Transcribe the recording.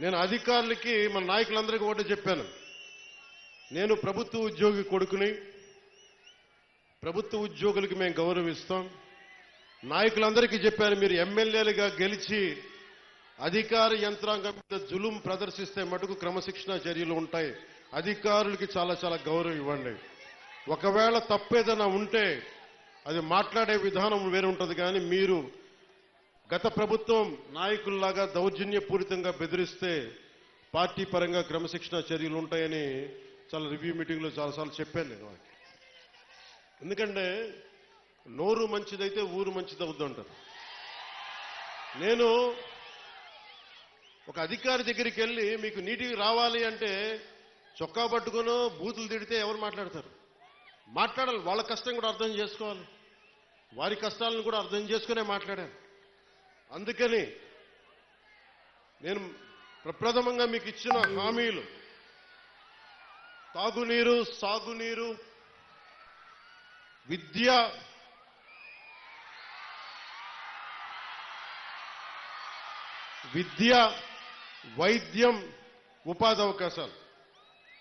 నేను అధికారులకి మన నాయకులందరికీ ఒకటే చెప్పాను. నేను ప్రభుత్వ ఉద్యోగి కొడుకుని ప్రభుత్వ ఉద్యోగులకి మేము గౌరవిస్తాం. నాయకులందరికీ చెప్పాను మీరు ఎమ్మెల్యేలుగా గెలిచి అధికార యంత్రాంగం మీద జులుం ప్రదర్శిస్తే మటుకు క్రమశిక్షణ చర్యలు ఉంటాయి. అధికారులకి చాలా చాలా గౌరవం ఇవ్వండి. ఒకవేళ తప్పేదైనా ఉంటే అది మాట్లాడే విధానం వేరే ఉంటుంది కానీ మీరు గత ప్రభుత్వం నాయకుల్లాగా దౌర్జన్యపూరితంగా బెదిరిస్తే పార్టీ పరంగా క్రమశిక్షణ చర్యలు ఉంటాయని చాలా రివ్యూ మీటింగ్లో చాలాసార్లు చెప్పాను నేను వాళ్ళకి. ఎందుకంటే నోరు మంచిదైతే ఊరు మంచిది అవుద్దంటారు నేను ఒక అధికారి దగ్గరికి వెళ్ళి మీకు నీటికి రావాలి అంటే చొక్కా పట్టుకునో బూతులు తిడితే ఎవరు మాట్లాడతారు? మాట్లాడాలి. వాళ్ళ కష్టం కూడా అర్థం చేసుకోవాలి. వారి కష్టాలను కూడా అర్థం చేసుకునే మాట్లాడాను అందుకని నేను ప్రప్రథమంగా మీకు ఇచ్చిన హామీలు. తాగునీరు సాగునీరు విద్య విద్య వైద్యం ఉపాధి అవకాశాలు.